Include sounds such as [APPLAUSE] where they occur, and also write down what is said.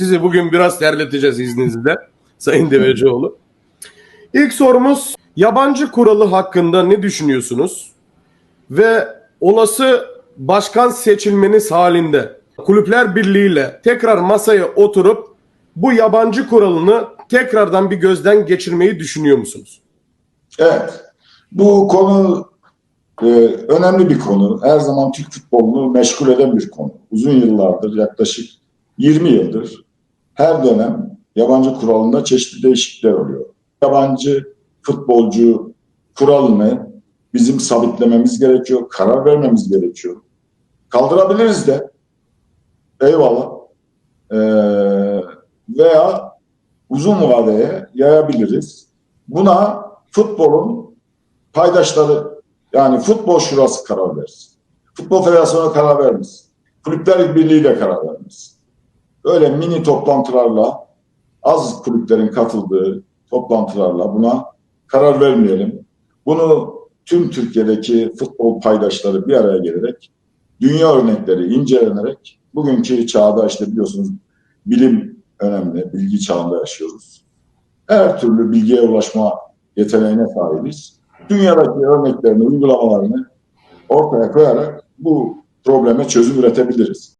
Sizi bugün biraz terleteceğiz izninizle [LAUGHS] Sayın Devecioğlu. İlk sorumuz yabancı kuralı hakkında ne düşünüyorsunuz? Ve olası başkan seçilmeniz halinde Kulüpler Birliği ile tekrar masaya oturup bu yabancı kuralını tekrardan bir gözden geçirmeyi düşünüyor musunuz? Evet. Bu konu e, önemli bir konu. Her zaman Türk futbolunu meşgul eden bir konu. Uzun yıllardır, yaklaşık 20 yıldır her dönem yabancı kuralında çeşitli değişiklikler oluyor. Yabancı futbolcu kuralını bizim sabitlememiz gerekiyor, karar vermemiz gerekiyor. Kaldırabiliriz de. Eyvallah. Ee, veya uzun vadeye yayabiliriz. Buna futbolun paydaşları yani futbol şurası karar versin. Futbol Federasyonu karar vermez. Kulüpler Birliği de karar vermez. Böyle mini toplantılarla az kulüplerin katıldığı toplantılarla buna karar vermeyelim. Bunu tüm Türkiye'deki futbol paydaşları bir araya gelerek dünya örnekleri incelenerek bugünkü çağda işte biliyorsunuz bilim önemli, bilgi çağında yaşıyoruz. Her türlü bilgiye ulaşma yeteneğine sahibiz. Dünyadaki örneklerini, uygulamalarını ortaya koyarak bu probleme çözüm üretebiliriz.